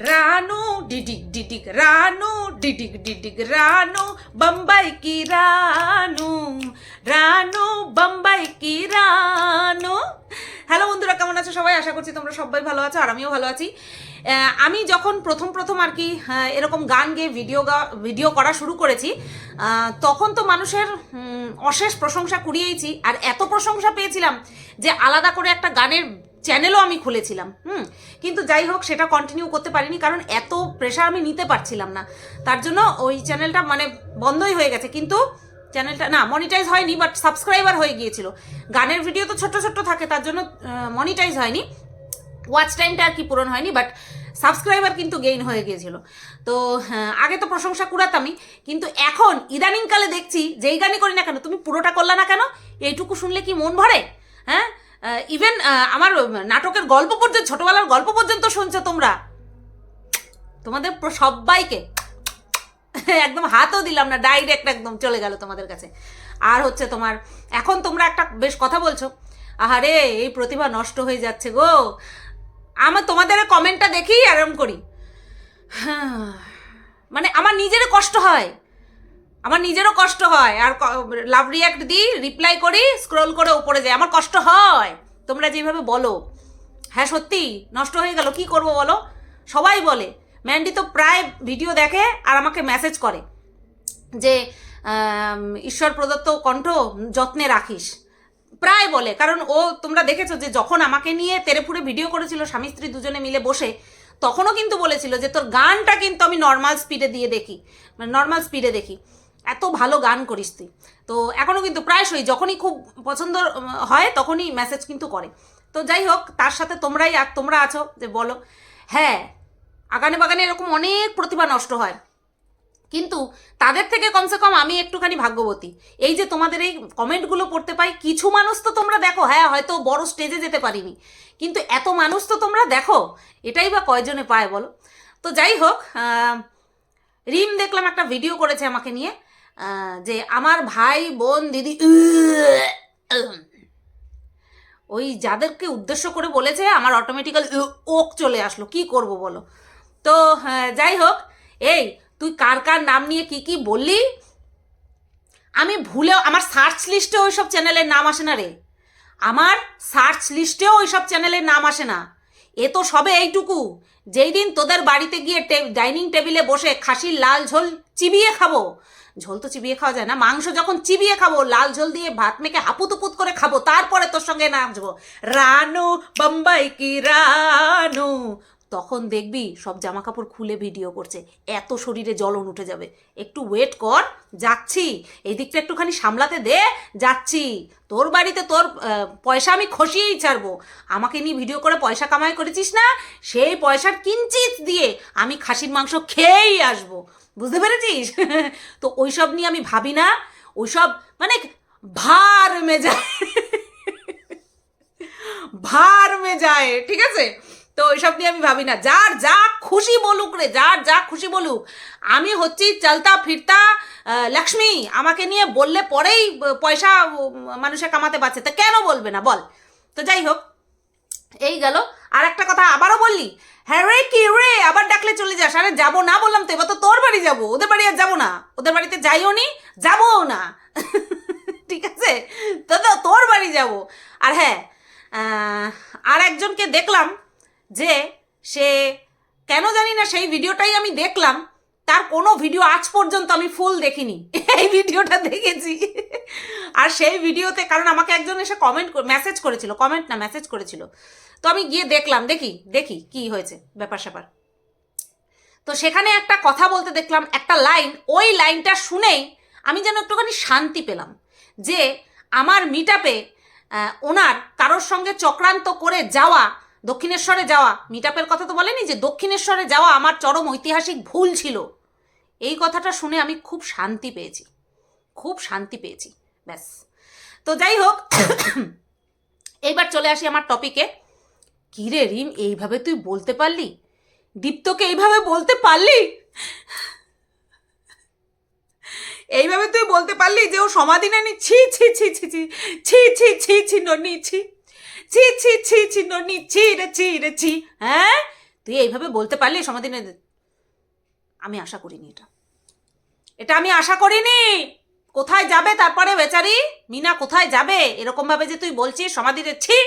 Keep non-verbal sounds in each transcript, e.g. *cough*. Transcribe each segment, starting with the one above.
रानू डिडिक डिडिक रानू डिडिक डिडिक रानू बम्बई की रानू রানু বাম্বাই কি রানু হ্যালো বন্ধুরা কেমন আছো সবাই আশা করছি তোমরা সবাই ভালো আছো আর আমিও ভালো আছি আহ, আমি যখন প্রথম প্রথম আর কি আহ, এরকম গান গেয়ে ভিডিও গা ভিডিও করা শুরু করেছি আহ, তখন তো মানুষের উম, অশেষ প্রশংসা কুড়িয়েছি আর এত প্রশংসা পেয়েছিলাম যে আলাদা করে একটা গানের চ্যানেলও আমি খুলেছিলাম হুম? কিন্তু যাই হোক সেটা কন্টিনিউ করতে পারিনি কারণ এত প্রেশার আমি নিতে পারছিলাম না। তার জন্য ওই চ্যানেলটা মানে বন্ধই হয়ে গেছে। কিন্তু চ্যানেলটা না মনিটাইজ হয়নি বাট সাবস্ক্রাইবার হয়ে গিয়েছিল। গানের ভিডিও তো ছোট্ট ছোট্ট থাকে তার জন্য মনিটাইজ হয়নি। ওয়াচ টাইমটা আর কি পূরণ হয়নি বাট সাবস্ক্রাইবার কিন্তু গেইন হয়ে গিয়েছিল। তো হ্যাঁ, আগে তো প্রশংসা কুড়াতামই কিন্তু এখন ইদানিংকালে দেখছি যেই গানই করি না কেন তুমি পুরোটা করলা না কেন? এইটুকু শুনলে কি মন ভরে? হ্যাঁ? ইভেন আমার নাটকের গল্প পর্যন্ত, ছোটবেলার গল্প পর্যন্ত শুনছো তোমরা? তোমাদের সবাইকে *laughs* একদম হাতও দিলাম না ডাইরেক্ট একদম চলে গেল তোমাদের কাছে। আর হচ্ছে তোমার, এখন তোমরা একটা বেশ কথা বলছো, আহারে, এই প্রতিভা নষ্ট হয়ে যাচ্ছে গো। আমার, তোমাদের কমেন্টটা দেখি আরাম করি। *sighs* মানে আমার নিজেরও কষ্ট হয়। আমার নিজেরও কষ্ট হয়। আর লাভ রিয়াক্ট দিই রিপ্লাই করি স্ক্রোল করে উপরে যাই। আমার কষ্ট হয়। তোমরা যেভাবে বলো। হ্যাঁ সত্যি? নষ্ট হয়ে গেল। কি করব বলো? সবাই বলে। ম্যান্ডি তো প্রায় ভিডিও দেখে আর আমাকে মেসেজ করে যে ঈশ্বর প্রদত্ত কণ্ঠ যত্নে রাখিস। প্রায় বলে। কারণ ও, তোমরা দেখেছ যে যখন আমাকে নিয়ে তেরেপুরে ভিডিও করেছিল, স্বামী স্ত্রী দুজনে মিলে বসে, তখনও কিন্তু বলেছিল যে তোর গানটা কিন্তু আমি নর্মাল স্পিডে দিয়ে দেখি। মানে নর্মাল স্পিডে দেখি। এত ভালো গান করিস তুই। তো এখনও কিন্তু প্রায়শই যখনই খুব পছন্দ হয় তখনই মেসেজ কিন্তু করে। তো যাই হোক, তার সাথে তোমরাই আর তোমরা আছো, যে বলো। হ্যাঁ আগানে বাগানে এরকম অনেক প্রতিভা নষ্ট হয়। কিন্তু তাদের থেকে কমসে কম আমি একটুখানি ভাগ্যবতী। এই যে তোমাদের এই কমেন্টগুলো পড়তে পাই, কিছু মানুষ তো তোমরা দেখো হ্যাঁ হয়তো বড় স্টেজে যেতে পারিনি। কিন্তু এত মানুষ তো তোমরা দেখো, এটাই বা কয়জনে পায় বলো? তো যাই হোক রিম দেখলাম একটা ভিডিও করেছে আমাকে নিয়ে। যে আমার ভাই বোন দিদি ওই যাদেরকে উদ্দেশ্য করে বলেছে আমার অটোমেটিক্যাল ওক চলে আসলো। কি করব বলো? তো হ্যাঁ, যাই হোক এই তুই কার কার নাম নিয়ে কি কি বললি? আমি ভুলেও আমার সার্চ লিস্টে ওইসব চ্যানেলের নাম আসে না রে। আমার সার্চ লিস্টেও ওইসব চ্যানেলের নাম আসে না। এ তো সবে এইটুকু। যেই দিন তোদের বাড়িতে গিয়ে ডাইনিং টেবিলে বসে খাসির লাল ঝোল চিবিয়ে খাব ঝোল তো চিবিয়ে খাওয়া যায় না। মাংস যখন চিবিয়ে খাব, লাল ঝোল দিয়ে ভাত মেখে হাপুতুপুত করে খাব, তারপরে তোর সঙ্গে নাচবো। রানু, বাম্বাই কি রানু? তখন দেখবি সব জামা কাপড় খুলে ভিডিও করছে। এত শরীরে জ্বলন উঠে যাবে। একটু ওয়েট কর, যাচ্ছি। এই দিকটা একটুখানি সামলাতে দে, যাচ্ছি। তোর বাড়িতে তোর পয়সা আমি খসিয়েই ছাড়বো। আমাকে নিয়ে ভিডিও করে পয়সা কামাই করেছিস না? সেই পয়সার কিঞ্চিত দিয়ে আমি খাসির মাংস খেয়েই আসব। বুঝতে পেরেছিস? তো ওইসব নিয়ে আমি ভাবি না। ওইসব মানে ভার মে যায় ভার মে যায় ঠিক আছে? তো ওইসব নিয়ে আমি ভাবি না। যার যা খুশি বলুক রে, যার যা খুশি বলুক। আমি হচ্ছি চলতা ফিরতা লক্ষ্মী। আমাকে নিয়ে বললে পরেই পয়সা মানুষে কামাতে পারছে। তা কেন বলবে না? বল। তো যাই হোক, এই গেল। আর একটা কথা আবারও বললি হ্যাঁ রে কি রে? আবার ডাকলে চলে যাস। আরে যাব না বললাম তো, এবার তো তোর বাড়ি যাব। ওদের বাড়ি আর যাব না। ওদের বাড়িতে যাইও নি, যাব না। *laughs* ঠিক আছে? তো তো, তোর বাড়ি যাব। আর হ্যাঁ আর একজনকে দেখলাম যে সে, কেন জানি না সেই ভিডিওটাই আমি দেখলাম। তার কোনো ভিডিও আজ পর্যন্ত আমি ফুল দেখিনি। এই ভিডিওটা দেখেছি। আর সেই ভিডিওতে, কারণ আমাকে একজন এসে কমেন্ট মেসেজ করেছিল কমেন্ট না মেসেজ করেছিল। তো আমি গিয়ে দেখলাম, দেখি দেখি কি হয়েছে ব্যাপার স্যাপার। তো সেখানে একটা কথা বলতে দেখলাম, একটা লাইন ওই লাইনটা শুনেই আমি যেন একটুখানি শান্তি পেলাম যে আমার মিট ওনার কারোর সঙ্গে চক্রান্ত করে যাওয়া দক্ষিণেশ্বরে যাওয়া মিট আপের কথা তো বলেনি যে দক্ষিণেশ্বরে যাওয়া আমার চরম ঐতিহাসিক ভুল ছিল এই কথাটা শুনে আমি খুব শান্তি পেয়েছি খুব শান্তি পেয়েছি ব্যাস তো যাই হোক এইবার চলে আসি আমার টপিকে কি রে রিম এইভাবে তুই বলতে পারলি দীপ্তকে এইভাবে বলতে পারলি এইভাবে তুই বলতে পারলি যে ও সমাধি নেনি ছি ছি ছি ছি ছি ছি ছি ছি ছি ননি ছি ছি ছি ছি ছি, ননি, ছি রে ছি রে, ছি। হ্যাঁ? তুই এইভাবে বলতে পারলি সমাধিনে আমি আশা করিনি এটা। এটা আমি আশা করিনি। কোথায় যাবে তারপরে বেচারি? মিনা কোথায় যাবে? এরকম ভাবে যে তুই বলছিস সমাধিতে ছি।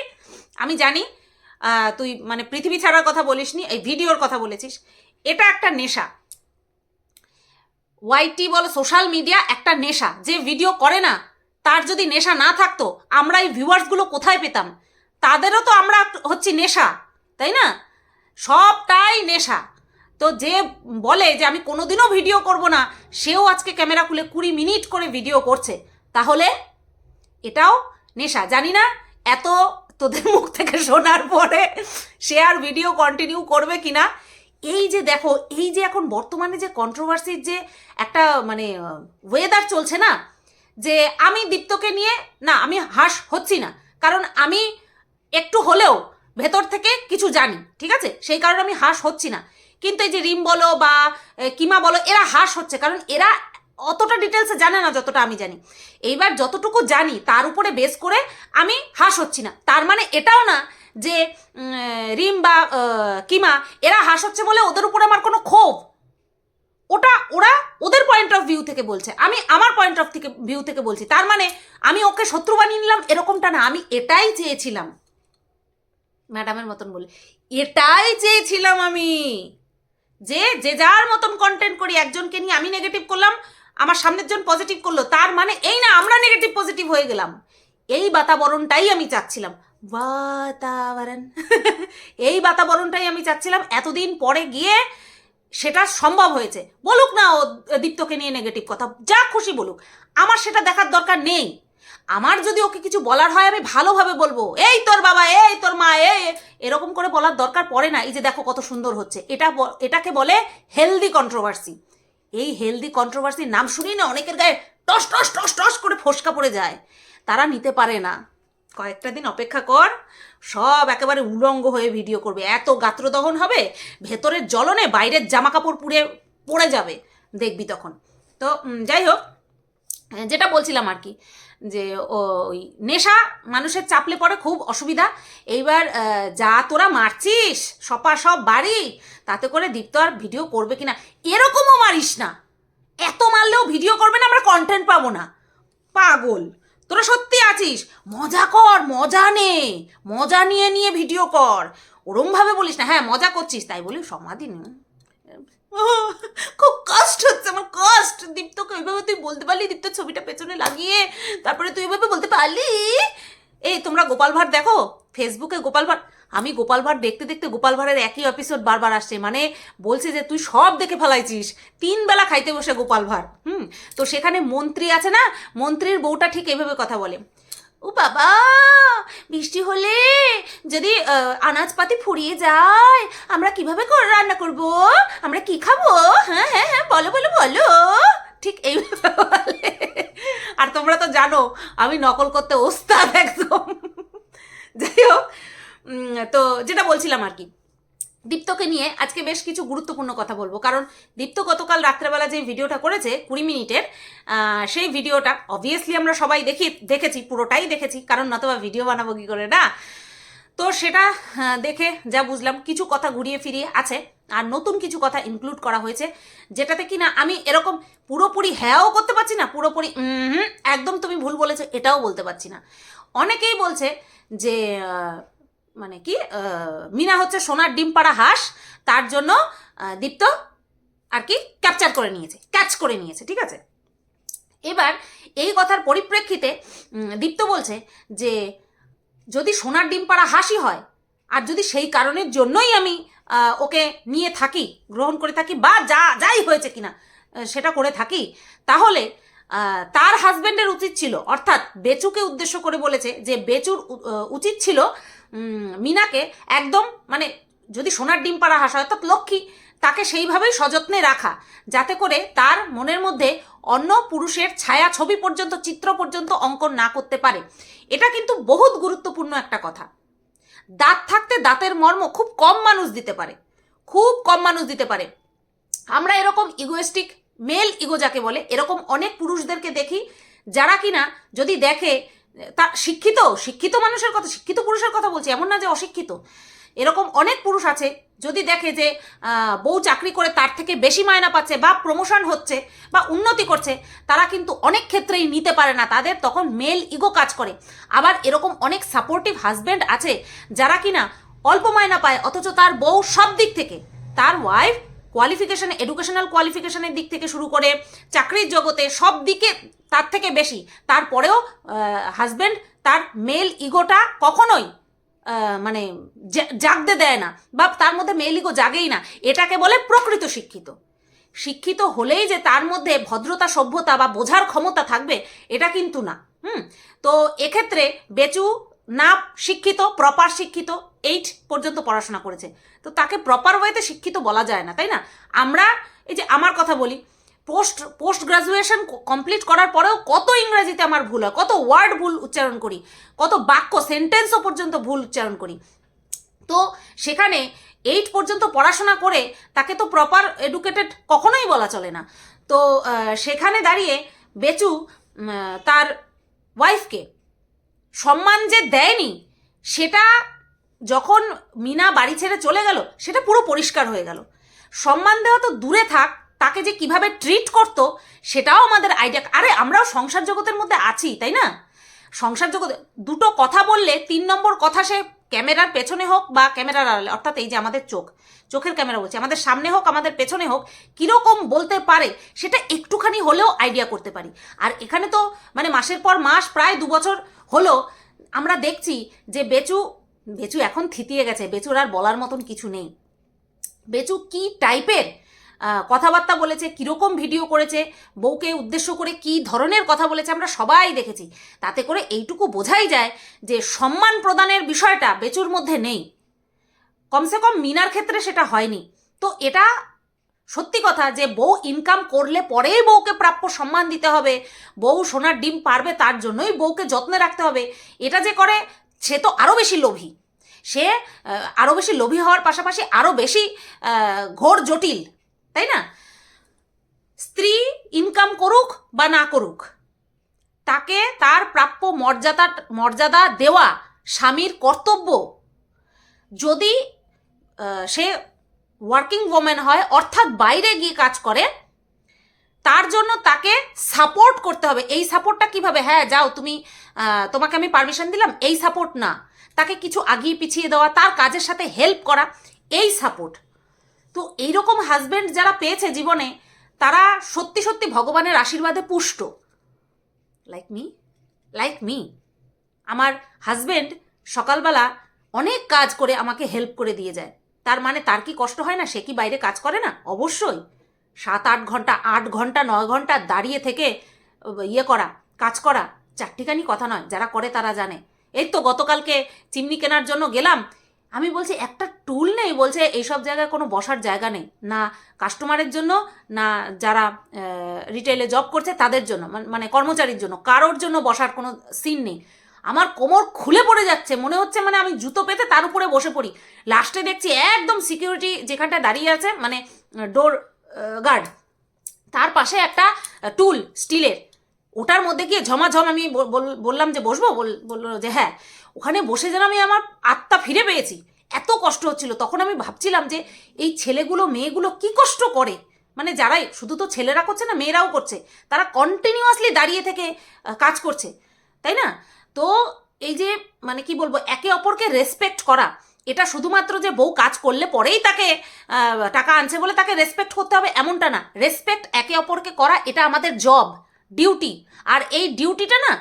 আমি জানি তুই মানে পৃথিবী ছাড়ার কথা বলিসনি, এই ভিডিওর কথা বলেছিস। এটা একটা নেশা। ওয়াইটি বলো, সোশ্যাল মিডিয়া একটা নেশা। যে ভিডিও করে না, তার যদি নেশা না থাকতো, আমরা এই ভিউয়ার্সগুলো কোথায় পেতাম? তাদেরও তো আমরা হচ্ছি নেশা, তাই না? সবটাই নেশা। তো যে বলে যে আমি কোনোদিনও ভিডিও করব না, সেও আজকে ক্যামেরা খুলে কুড়ি মিনিট করে ভিডিও করছে। তাহলে এটাও নেশা। জানি না এত তোদের মুখ থেকে শোনার পরে সে আর ভিডিও কন্টিনিউ করবে কিনা। এই যে দেখো, এই যে এখন বর্তমানে যে কন্ট্রোভার্সির যে একটা মানে ওয়েদার চলছে না, যে আমি দীপ্তকে নিয়ে না, আমি হাস হচ্ছি না। কারণ আমি একটু হলেও ভেতর থেকে কিছু জানি, ঠিক আছে? সেই কারণে আমি হাস হচ্ছি না। কিন্তু এই যে রিম বলো বা কিমা বলো, এরা হাস হচ্ছে, কারণ এরা অতটা ডিটেলসে জানে না যতটা আমি জানি। এইবার যতটুকু জানি, তার উপরে বেস করে আমি হাস হচ্ছি না। তার মানে এটাও না যে রিম বা কিমা, এরা হাস হচ্ছে বলে ওদের উপরে আমার কোনো ক্ষোভ। ওটা ওরা ওদের পয়েন্ট অফ ভিউ থেকে বলছে। আমি আমার পয়েন্ট অফ থেকে ভিউ থেকে বলছি। তার মানে আমি ওকে শত্রু বানিয়ে নিলাম, এরকমটা না। আমি এটাই চেয়েছিলাম। ম্যাডামের মতন বলে। এটাই চেয়েছিলাম আমি যে যে যার মতন কন্টেন্ট করি, একজনকে নিয়ে আমি নেগেটিভ করলাম, আমার সামনের জন পজিটিভ করল, তার মানে এই না, আমরা নেগেটিভ পজিটিভ হয়ে গেলাম। এই বাতাবরণটাই আমি চাচ্ছিলাম। বাতাবরণ। *laughs* এই বাতাবরণটাই আমি চাচ্ছিলাম, এতদিন পরে গিয়ে সেটা সম্ভব হয়েছে। বলুক না ও দীপ্তকে নিয়ে নেগেটিভ কথা, যা খুশি বলুক। আমার সেটা দেখার দরকার নেই। আমার যদি ওকে কিছু বলার হয়, আমি ভালোভাবে বলব। এই তোর বাবা, এই তোর মা এই এরকম করে বলার দরকার পড়ে না। এই যে দেখো কত সুন্দর হচ্ছে। এটা এটাকে বলে হেলদি কন্ট্রোভার্সি এই হেলদি কন্ট্রোভার্সির নাম শুনিয়ে না অনেকের গায়ে টস টস টস টস করে ফসকা পড়ে যায়। তারা নিতে পারে না। কয়েকটা দিন অপেক্ষা কর। সব একেবারে উলঙ্গ হয়ে ভিডিও করবে। এত গাত্রদহন হবে, ভেতরের জ্বলনে বাইরের জামা কাপড় পুড়ে, পড়ে যাবে। দেখবি তখন। তো যাই হোক, যেটা বলছিলাম আর কি যে ওই নেশা মানুষের চাপলে পড়ে, খুব অসুবিধা। এইবার যা তোরা মারছিস, সপা সব বাড়ি, তাতে করে দীপ্ত আর ভিডিও করবে কিনা, এরকমও মারিস না। এত মারলেও ভিডিও করবে না, আমরা কন্টেন্ট পাবো না। পাগল। তোরা সত্যি আছিস? মজা কর, মজা নে। মজা নিয়ে নিয়ে ভিডিও কর। ওরমভাবে বলিস না হ্যাঁ মজা করছিস, তাই বলি সমাধি নেই। খুব কষ্ট হচ্ছে, আমার কষ্ট। দীপ্তকে ওইভাবে তুই বলতে পারলি, দীপ্ত ছবিটা পেছনে লাগিয়ে তারপরে তুই ওইভাবে বলতে পারলি? এই তোমরা গোপাল ভাঁড় দেখো, ফেসবুকে গোপাল ভাঁড়, আমি গোপাল ভাঁড় দেখতে দেখতে গোপাল ভাঁড়ের একই এপিসোড বারবার আসছে মানে বলছে যে তুই সব দেখে ফেলাইছিস, তিন বেলা খাইতে বসে গোপাল ভাঁড়, হুম? তো সেখানে মন্ত্রী আছে না, মন্ত্রীর বউটা ঠিক এভাবে কথা বলে ও বাবা বৃষ্টি হলে যদি আনাজপাতি ফুরিয়ে যায়, আমরা কীভাবে রান্না করব? আমরা কি খাব? হ্যাঁ হ্যাঁ হ্যাঁ বলো বলো বলো। ঠিক এই আর তোমরা তো জানো, আমি নকল করতে ওস্তাদ একদম। যাই হোক তো যেটা বলছিলাম আর কি দীপ্তকে নিয়ে আজকে বেশ কিছু গুরুত্বপূর্ণ কথা বলব। কারণ দীপ্ত গতকাল রাত্রেবেলা যে ভিডিওটা করেছে কুড়ি মিনিটের সেই ভিডিওটা অবভিয়াসলি আমরা সবাই দেখি, দেখেছি, পুরোটাই দেখেছি, কারণ নতবা ভিডিও বানাবো কি করে, না? তো সেটা দেখে যা বুঝলাম, কিছু কথা ঘুরিয়ে ফিরিয়ে আছে, আর নতুন কিছু কথা ইনক্লুড করা হয়েছে, যেটাতে কি না আমি এরকম পুরোপুরি হ্যাঁও করতে পারছি না, পুরোপুরি একদম তুমি ভুল বলেছ, এটাও বলতে পারছি না। অনেকেই বলছে যে মানে কি মিনা হচ্ছে সোনার ডিম পাড়া হাঁস, তার জন্য দীপ্ত আর কি ক্যাপচার করে নিয়েছে ক্যাচ করে নিয়েছে, ঠিক আছে? এবার এই কথার পরিপ্রেক্ষিতে দীপ্ত বলছে যে, যদি সোনার ডিম পাড়া হাসি হয়, আর যদি সেই কারণের জন্যই আমি ওকে নিয়ে থাকি, গ্রহণ করে থাকি বা যা, যাই হয়েছে কিনা সেটা করে থাকি, তাহলে তার হাজবেন্ডের উচিত ছিল, অর্থাৎ বেচুকে উদ্দেশ্য করে বলেছে যে বেচুর উচিত ছিল মিনাকে একদম মানে যদি সোনার ডিম পাড়া হাসা অর্থাৎ লক্ষ্মী, তাকে সেইভাবেই সযত্নে রাখা, যাতে করে তার মনের মধ্যে অন্য পুরুষের ছায়া ছবি পর্যন্ত, চিত্র পর্যন্ত অঙ্কন না করতে পারে। এটা কিন্তু বহুত গুরুত্বপূর্ণ একটা কথা। দাঁত থাকতে দাঁতের মর্ম খুব কম মানুষ দিতে পারে। খুব কম মানুষ দিতে পারে। আমরা এরকম ইগোয়েস্টিক মেল ইগো যাকে বলে, এরকম অনেক পুরুষদেরকে দেখি যারা কিনা যদি দেখে, তা শিক্ষিত শিক্ষিত মানুষের কথা, শিক্ষিত পুরুষের কথা বলছি, এমন না যে অশিক্ষিত। এরকম অনেক পুরুষ আছে যদি দেখে যে বউ চাকরি করে তার থেকে বেশি মায়না পাচ্ছে বা প্রমোশন হচ্ছে বা উন্নতি করছে, তারা কিন্তু অনেক ক্ষেত্রেই নিতে পারে না তাদের, তখন মেল ইগো কাজ করে। আবার এরকম অনেক সাপোর্টিভ হাজব্যান্ড আছে যারা কিনা অল্প মায়না পায়, অথচ তার বউ সব দিক থেকে, তার ওয়াইফ কোয়ালিফিকেশন এডুকেশনাল কোয়ালিফিকেশনের দিক থেকে শুরু করে চাকরির জগতে সব দিকে তার থেকে বেশি। তারপরেও হাজব্যান্ড তার মেল ইগোটা কখনোই মানে জাগতে দেয় না বা তার মধ্যে মেল ইগো জাগেই না। এটাকে বলে প্রকৃত শিক্ষিত। শিক্ষিত হলেই যে তার মধ্যে ভদ্রতা, সভ্যতা বা বোঝার ক্ষমতা থাকবে, এটা কিন্তু না। হুম? তো এক্ষেত্রে বেচু না শিক্ষিত প্রপার শিক্ষিত এইট পর্যন্ত পড়াশোনা করেছে। তো তাকে প্রপার ওয়েতে শিক্ষিত বলা যায় না, তাই না? আমরা এই যে আমার কথা বলি পোস্ট পোস্ট গ্রাজুয়েশন কমপ্লিট করার পরেও কত ইংরাজিতে আমার ভুল হয়, কত ওয়ার্ড ভুল উচ্চারণ করি, কত বাক্য সেন্টেন্সও পর্যন্ত ভুল উচ্চারণ করি। তো সেখানে এইট পর্যন্ত পড়াশোনা করে তাকে তো প্রপার এডুকেটেড কখনোই বলা চলে না। তো সেখানে দাঁড়িয়ে বেচু তার ওয়াইফকে সম্মান যে দেয়নি, সেটা যখন মিনা বাড়ি ছেড়ে চলে গেল, সেটা পুরো পরিষ্কার হয়ে গেল। সম্মান দেওয়া তো দূরে থাক, তাকে যে কীভাবে ট্রিট করতো, সেটাও আমাদের আইডিয়া আরে, আমরাও সংসার জগতের মধ্যে আছি, তাই না? সংসার জগতে দুটো কথা বললে তিন নম্বর কথা সে ক্যামেরার পেছনে হোক বা ক্যামেরার আড়ালে, অর্থাৎ এই যে আমাদের চোখ, চোখের ক্যামেরা বলছে, আমাদের সামনে হোক, আমাদের পেছনে হোক, কীরকম বলতে পারে, সেটা একটুখানি হলেও আইডিয়া করতে পারি। আর এখানে তো মানে মাসের পর মাস, প্রায় দু বছর হলো, আমরা দেখছি যে বেচু বেচু এখন থিতিয়ে গেছে, বেচুর আর বলার মতন কিছু নেই। বেচু কি টাইপের? কথাবার্তা বলেছে, কীরকম ভিডিও করেছে, বউকে উদ্দেশ্য করে কি ধরনের কথা বলেছে আমরা সবাই দেখেছি। তাতে করে এইটুকু বোঝাই যায় যে সম্মান প্রদানের বিষয়টা বেচুর মধ্যে নেই। কমসে কম মিনার ক্ষেত্রে সেটা হয়নি। তো এটা সত্যি কথা যে বউ ইনকাম করলে পরেই বউকে প্রাপ্য সম্মান দিতে হবে, বউ সোনার ডিম পারবে তার জন্যই বউকে যত্নে রাখতে হবে। এটা যে করে সে তো আরও বেশি লোভী। সে আরও বেশি লোভী হওয়ার পাশাপাশি আরও বেশি ঘোর জটিল, তাই না? স্ত্রী ইনকাম করুক বা না করুক, তাকে তার প্রাপ্য মর্যাদা মর্যাদা দেওয়া স্বামীর কর্তব্য। যদি সে ওয়ার্কিং ওমেন হয়, অর্থাৎ বাইরে গিয়ে কাজ করে তার জন্য তাকে সাপোর্ট করতে হবে। এই সাপোর্টটা কীভাবে? হ্যাঁ যাও, তুমি তোমাকে আমি পারমিশন দিলাম, এই সাপোর্ট না। তাকে কিছু আগিয়ে পিছিয়ে দেওয়া, তার কাজের সাথে হেল্প করা, এই সাপোর্ট তো এইরকম হাজবেন্ড যারা পেয়েছে জীবনে, তারা সত্যি সত্যি ভগবানের আশীর্বাদে পুষ্ট। লাইক মি লাইক মি আমার হাজব্যান্ড সকালবেলা অনেক কাজ করে আমাকে হেল্প করে দিয়ে যায়। তার মানে তার কি কষ্ট হয় না? সে কি বাইরে কাজ করে না? অবশ্যই। সাত আট ঘণ্টা আট ঘণ্টা, নয় ঘণ্টা দাঁড়িয়ে থেকে ইয়ে করা, কাজ করা চারটিখানি কথা নয়, যারা করে তারা জানে। এই তো গতকালকে চিমনি কেনার জন্য গেলাম। আমি বলছি, একটা টুল নেই? বলছে, এইসব জায়গায় কোনো বসার জায়গা নেই। না কাস্টমারের জন্য, না যারা রিটেলে জব করছে তাদের জন্য মানে কর্মচারীর জন্য। কারোর জন্য বসার কোনো সিন নেই। আমার কোমর খুলে পড়ে যাচ্ছে। মনে হচ্ছে মানে আমি জুতো পেতে তার উপরে বসে পড়ি। লাস্টে দেখছি একদম সিকিউরিটি যেখানটা দাঁড়িয়ে আছে মানে ডোর গার্ড তার পাশে একটা টুল স্টিলের ওটার মধ্যে গিয়ে ঝমাঝম আমি বল- বল- বললাম যে বসবো? বল- বলল যে হ্যাঁ। ওখানে বসে যেন আমি আমার আত্মা ফিরে পেয়েছি। এত কষ্ট হচ্ছিল। তখন আমি ভাবছিলাম যে এই ছেলেগুলো, মেয়েগুলো কি কষ্ট করে? মানে যারাই, শুধু তো ছেলেরা করছে না, মেয়েরাও করছে। তারা কন্টিনিউয়াসলি দাঁড়িয়ে থেকে কাজ করছে। তাই না? তো এই যে মানে কি বলব, একে অপরকে রেসপেক্ট করা এটা শুধুমাত্র যে বউ কাজ করলে পরেই তাকে টাকা আনছে বলে তাকে রেসপেক্ট করতে হবে এমনটা না। রেসপেক্ট একে অপরকে করা এটা আমাদের জব ডিউটি আর এই ডিউটিটা না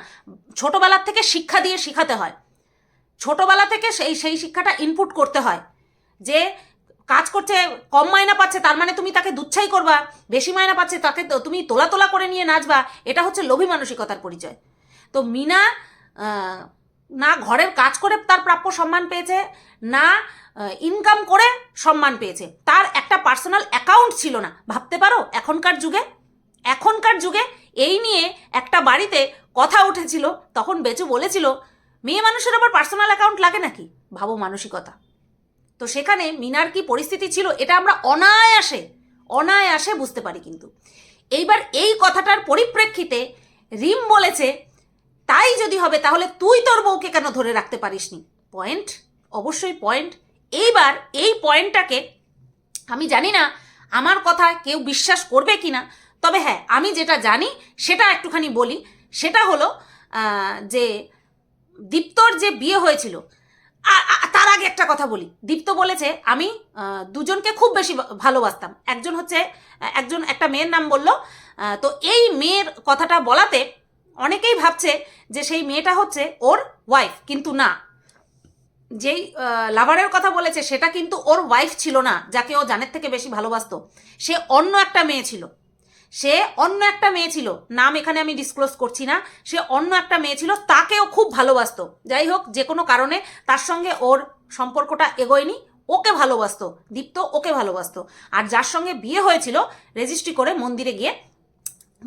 ছোটবেলার থেকে শিক্ষা দিয়ে শেখাতে হয়। ছোটবেলা থেকে সেই সেই শিক্ষাটা ইনপুট করতে হয়। যে কাজ করছে, কম মায়না পাচ্ছে, তার মানে তুমি তাকে দুচ্ছাই করবা, বেশি মায়না পাচ্ছে, তাকে তুমি তোলা তোলা করে নিয়ে নাচবা, এটা হচ্ছে লোভী মানসিকতার পরিচয়। তো মিনা না ঘরের কাজ করে তার প্রাপ্য সম্মান পেয়েছে, না ইনকাম করে সম্মান পেয়েছে। তার একটা পার্সোনাল অ্যাকাউন্ট ছিল না। ভাবতে পারো, এখনকার যুগে? এখনকার যুগে এই নিয়ে একটা বাড়িতে কথা উঠেছিল, তখন বেচু বলেছিল, মেয়ে মানুষের আবার পার্সোনাল অ্যাকাউন্ট লাগে নাকি? ভাবো মানসিকতা। তো সেখানে মিনার কি পরিস্থিতি ছিল, এটা আমরা অনায়াসে অনায়াসে বুঝতে পারি কিন্তু। এইবার এই কথাটার পরিপ্রেক্ষিতে রিম বলেছে তাই যদি হবে, তাহলে তুই তোর বউকে কেন ধরে রাখতে পারিসনি? পয়েন্ট অবশ্যই পয়েন্ট এইবার এই পয়েন্টটাকে আমি জানি না আমার কথা কেউ বিশ্বাস করবে কি না তবে হ্যাঁ আমি যেটা জানি, সেটা একটুখানি বলি। সেটা হলো যে দীপ্তর যে বিয়ে হয়েছিল তার আগে একটা কথা বলি। দীপ্ত বলেছে, আমি দুজনকে খুব বেশি ভালোবাসতাম। একজন হচ্ছে, একজন, একটা মেয়ের নাম বলল তো এই মেয়ের কথাটা বলাতে অনেকেই ভাবছে যে সেই মেয়েটা হচ্ছে ওর ওয়াইফ কিন্তু না। যেই লাভারের কথা বলেছে, সেটা কিন্তু ওর ওয়াইফ ছিল না, যাকে ও জানের থেকে বেশি ভালোবাসতো। সে অন্য একটা মেয়ে ছিল। সে অন্য একটা মেয়ে ছিল। নাম এখানে আমি ডিসক্লোজ করছি না। সে অন্য একটা মেয়ে ছিল, তাকেও খুব ভালোবাসতো। যাই হোক, যে কোনো কারণে তার সঙ্গে ওর সম্পর্কটা এগোয়নি, ওকে ভালোবাসতো। দীপ্ত ওকে ভালোবাসতো। আর যার সঙ্গে বিয়ে হয়েছিল রেজিস্ট্রি করে মন্দিরে গিয়ে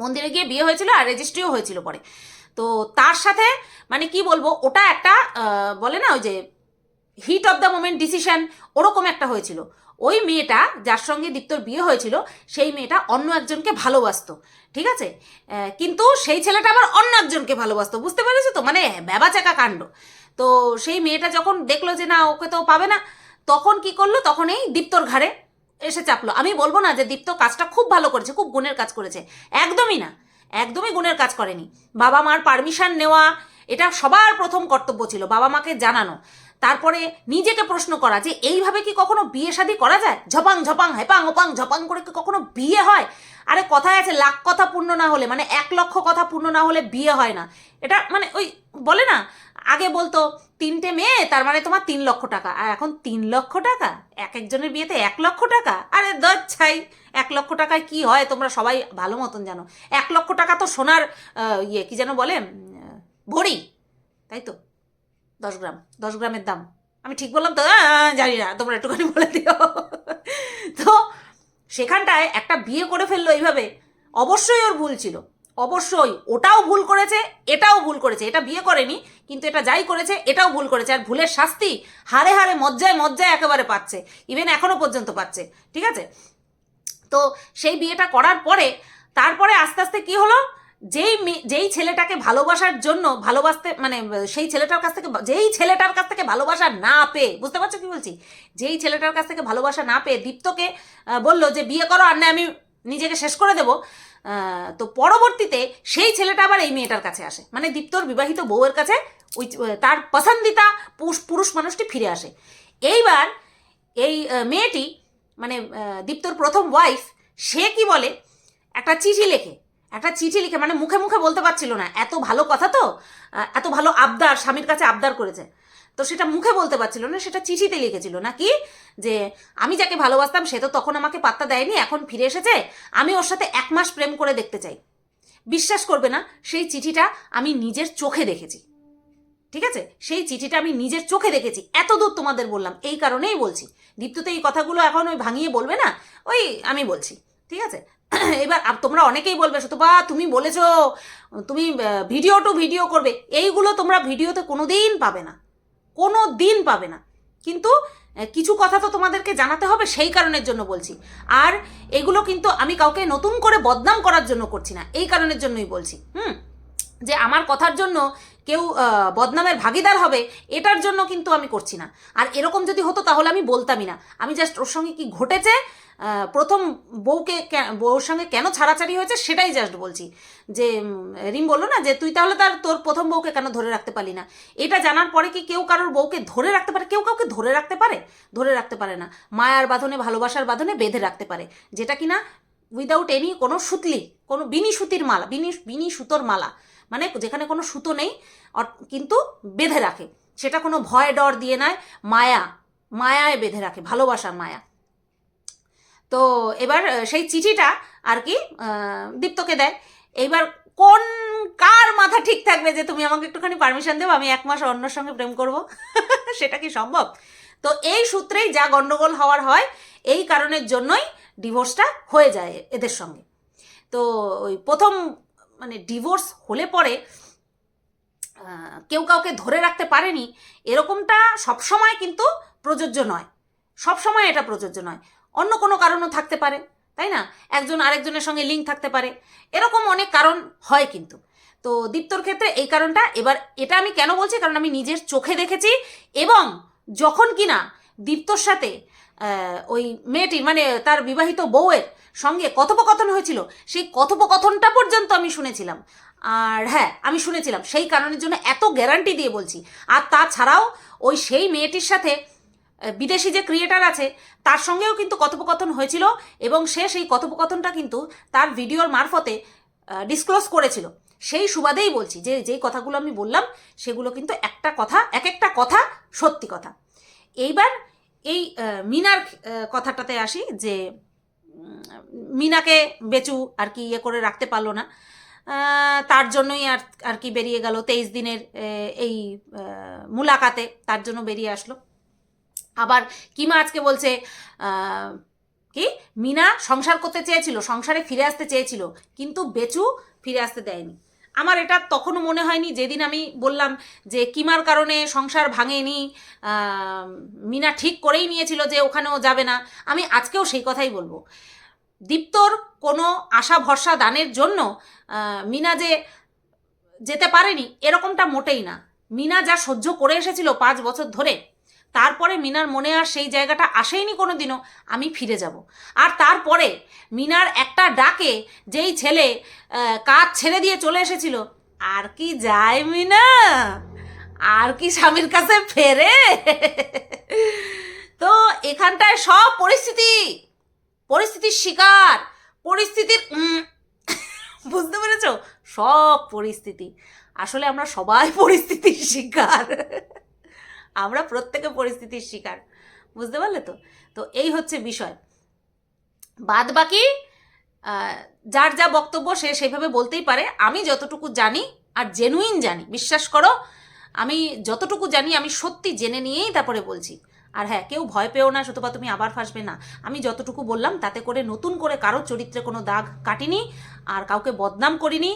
মন্দিরে গিয়ে বিয়ে হয়েছিল আর রেজিস্ট্রিও হয়েছিল পরে। তো তার সাথে মানে কি বলব, ওটা একটা বলে না, ওই যে heat of the moment decision ওরকম একটা হয়েছিল। ওই মেয়েটা, যার সঙ্গে দীপ্তর বিয়ে হয়েছিল, সেই মেয়েটা অন্য একজনকে ভালোবাসতো, ঠিক আছে? কিন্তু সেই ছেলেটা আবার অন্য একজনকে ভালোবাসতো, বুঝতে পেরেছ তো? মানে ব্যাবাচাকা কাণ্ড। তো সেই মেয়েটা যখন দেখল যে না, ওকে তো পাবে না, তখন কি করল? তখন এই দীপ্তর ঘাড়ে এসে চাপলো। আমি বলব না যে দীপ্ত কাজটা খুব ভালো করেছে, খুব গুণের কাজ করেছে। একদমই না। একদমই গুণের কাজ করেনি। বাবা মার পারমিশন নেওয়া, এটা সবার প্রথম কর্তব্য ছিল, বাবা মাকে জানানো। তারপরে নিজেকে প্রশ্ন করা যে, এইভাবে কি কখনো বিয়ে শাদী করা যায়? ঝপাং ঝপাং, হেপাং, ওপাং, ঝপাং করে কি কখনো বিয়ে হয়? আরে কথায় আছে, লাখ কথা পূর্ণ না হলে মানে এক লক্ষ কথা পূর্ণ না হলে বিয়ে হয় না। এটা মানে ওই বলে না আগে বলতো, তিনটে মেয়ে, তার মানে তোমার তিন লক্ষ টাকা। আর এখন তিন লক্ষ টাকা? এক একজনের বিয়েতে এক লক্ষ টাকা? আরে দচ্ছাই, এক লক্ষ টাকায় কি হয় তোমরা সবাই ভালো মতন জানো। এক লক্ষ টাকা তো সোনার ইয়ে কি যেন বলে ভরি, তাই তো? দশ গ্রাম, দশ গ্রামের দাম। আমি ঠিক বললাম তো? জানি না, তোমরা একটুখানি বলে দিও। তো সেখানটায় একটা বিয়ে করে ফেলল এইভাবে। অবশ্যই ওর ভুল ছিল। অবশ্যই ওটাও ভুল করেছে, এটাও ভুল করেছে। এটা বিয়ে করেনি, কিন্তু এটা যাই করেছে, এটাও ভুল করেছে। আর ভুলের শাস্তি হারে হারে মজ্জায় মজ্জায় একেবারে পাচ্ছে ইভেন এখনও পর্যন্ত পাচ্ছে, ঠিক আছে? তো সেই বিয়েটা করার পরে, তারপরে আস্তে আস্তে কি হলো? যেই যেই ছেলেটাকে ভালোবাসার জন্য ভালোবাসতে মানে সেই ছেলেটার কাছ থেকে যেই ছেলেটার কাছ থেকে ভালোবাসা না পেয়ে, বুঝতে পারছ কি বলছি? যেই ছেলেটার কাছ থেকে ভালোবাসা না পেয়ে দীপ্তকে বলল যে, বিয়ে করো, আর না, আমি নিজেকে শেষ করে দেবো। তো পরবর্তীতে সেই ছেলেটা আবার এই মেয়েটার কাছে আসে। মানে দীপ্তর বিবাহিত বউয়ের কাছে ওই তার পছন্দিতা পুরুষ পুরুষ মানুষটি ফিরে আসে। এইবার এই মেয়েটি মানে দীপ্তর প্রথম ওয়াইফ সে কি বলে? একটা চিঠি লেখে। একটা চিঠি লিখে মানে মুখে মুখে বলতে পারছিল না, এত ভালো কথা তো? এত ভালো আবদার, স্বামীর কাছে আবদার করেছে। তো সেটা মুখে বলতে পারছিল না, সেটা চিঠিতে লিখেছিল। নাকি যে আমি যাকে ভালোবাসতাম, সে তো তখন আমাকে পাত্তা দেয়নি, এখন ফিরে এসেছে, আমি ওর সাথে এক মাস প্রেম করে দেখতে চাই। বিশ্বাস করবে না, সেই চিঠিটা আমি নিজের চোখে দেখেছি। ঠিক আছে? সেই চিঠিটা আমি নিজের চোখে দেখেছি। এত দূর তোমাদের বললাম, এই কারণেই বলছি। দীপ্ত তো এই কথাগুলো এখন ওই ভাঙিয়ে বলবে না, ওই আমি বলছি। ঠিক আছে? *clears throat* এবার তোমরা অনেকেই বলবে বা তুমি বলেছ, তুমি ভিডিও টু ভিডিও করবে। এইগুলো তোমরা ভিডিওতে কোনো দিন পাবে না। কোনো দিন পাবে না। কিন্তু কিছু কথা তো তোমাদেরকে জানাতে হবে, সেই কারণের জন্য বলছি। আর এগুলো কিন্তু আমি কাউকে নতুন করে বদনাম করার জন্য করছি না, এই কারণের জন্যই বলছি। হুম? যে আমার কথার জন্য কেউ বদনামের ভাগিদার হবে, এটার জন্য কিন্তু আমি করছি না। আর এরকম যদি হতো তাহলে আমি বলতামই না। আমি জাস্ট ওর সঙ্গে কি ঘটেছে? প্রথম বউকে বউর সঙ্গে কেন ছাড়াছাড়ি হয়েছে সেটাই জাস্ট বলছি। যে রিম বলল না যে, তুই তাহলে তার, তোর প্রথম বউকে কেন ধরে রাখতে পারলি না? এটা জানার পরে কি কেউ কারোর বউকে ধরে রাখতে পারে? কেউ কাউকে ধরে রাখতে পারে? ধরে রাখতে পারে না। মায়ার বাঁধনে, ভালোবাসার বাঁধনে বেঁধে রাখতে পারে। যেটা কিনা উইদাউট এনি কোনো সুতলি, কোনো বিনি সুতির মালা, বিনি বিনি সুতোর মালা। মানে যেখানে কোনো সুতো নেই কিন্তু বেঁধে রাখে। সেটা কোনো ভয় ডর দিয়ে নয়, মায়া, মায়ায় বেঁধে রাখে, ভালোবাসার মায়া। তো এবার সেই চিঠিটা আর কি দীপ্তকে দেয়। এইবার কোন, কার মাথা ঠিক থাকবে যে তুমি আমাকে একটুখানি পারমিশন দেবো আমি এক মাস অন্যর সঙ্গে প্রেম করব? *laughs* সেটা কি সম্ভব? তো এই সূত্রেই যা গন্ডগোল হওয়ার হয়, এই কারণের জন্যই ডিভোর্সটা হয়ে যায় এদের সঙ্গে। তো ওই প্রথম মানে ডিভোর্স হলে পরে কেউ কাউকে ধরে রাখতে পারেনি, এরকমটা সবসময় কিন্তু প্রযোজ্য নয়। সবসময় এটা প্রযোজ্য নয়। অন্য কোনো কারণও থাকতে পারে, তাই না? একজন আরেকজনের সঙ্গে লিঙ্ক থাকতে পারে। এরকম অনেক কারণ হয় কিন্তু। তো দীপ্তর ক্ষেত্রে এই কারণটা, এবার এটা আমি কেন বলছি? কারণ আমি নিজের চোখে দেখেছি এবং যখন কিনা দীপ্তর সাথে ওই মেয়েটি মানে তার বিবাহিত বউয়ের সঙ্গে কথোপকথন হয়েছিল, সেই কথোপকথনটা পর্যন্ত আমি শুনেছিলাম। আর হ্যাঁ আমি শুনেছিলাম, সেই কারণের জন্য এত গ্যারান্টি দিয়ে বলছি। আর তাছাড়াও ওই সেই মেয়েটির সাথে বিদেশি যে ক্রিয়েটার আছে, তার সঙ্গেও কিন্তু কথোপকথন হয়েছিল এবং সে সেই কথোপকথনটা কিন্তু তার ভিডিওর মারফতে ডিসক্লোজ করেছিল। সেই সুবাদেই বলছি যে, যেই কথাগুলো আমি বললাম, সেগুলো কিন্তু একটা কথা, এক একটা কথা সত্যি কথা। এইবার এই মিনার কথাটাতে আসি যে মিনাকে বেচু আর কি ইয়ে করে রাখতে পারল না। তার জন্যই আর আর কি বেরিয়ে গেল। তেইশ দিনের এই মুলাকাতে তার জন্য বেরিয়ে আসলো। আবার কিমা আজকে বলছে কি? মিনা সংসার করতে চেয়েছিল, সংসারে ফিরে আসতে চেয়েছিল, কিন্তু বেচু ফিরে আসতে দেয়নি। আমার এটা তখনও মনে হয়নি যেদিন আমি বললাম যে কিমার কারণে সংসার ভাঙেনি মিনা ঠিক করেই নিয়েছিল যে ওখানেও যাবে না। আমি আজকেও সেই কথাই বলব। দীপ্তর কোনো আশা ভরসা দানের জন্য মিনা যে যেতে পারেনি, এরকমটা মোটেই না। মিনা যা সহ্য করে এসেছিল পাঁচ বছর ধরে তারপরে মিনার মনে আর সেই জায়গাটা আসেইনি কোনো দিনও আমি ফিরে যাব। আর তারপরে মিনার একটা ডাকে যেই ছেলে কাজ ছেড়ে দিয়ে চলে এসেছিল, আর কি যায় মিনা? আর কি স্বামীর কাছে ফেরে? তো এখানটায় সব পরিস্থিতি, পরিস্থিতির শিকার, পরিস্থিতির বুঝতে পেরেছ? সব পরিস্থিতি। আসলে আমরা সবাই পরিস্থিতির শিকার। আমরা প্রত্যেকে পরিস্থিতির শিকার। বুঝতে পারলে তো? তো এই হচ্ছে বিষয়। বাদ বাকি যার যা বক্তব্য সে সেভাবে বলতেই পারে। আমি যতটুকু জানি আর জেনুইন জানি, বিশ্বাস করো, আমি যতটুকু জানি আমি সত্যি জেনে নিয়েই তারপরে বলছি। আর হ্যাঁ কেউ ভয় পেও না, সুতপা তুমি আবার ফাঁসবে না। আমি যতটুকু বললাম তাতে করে নতুন করে কারোর চরিত্রে কোনো দাগ কাটিনি, আর কাউকে বদনাম করিনি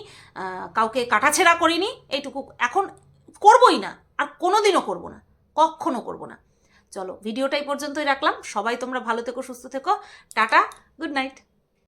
কাউকে কাটাছেড়া করিনি, এইটুকু এখন করবই না, আর কোনোদিনও করব না। কখনো করব না। চলো ভিডিওটাই পর্যন্তই রাখলাম। সবাই তোমরা ভালো থেকো, সুস্থ থেকো। Tata good night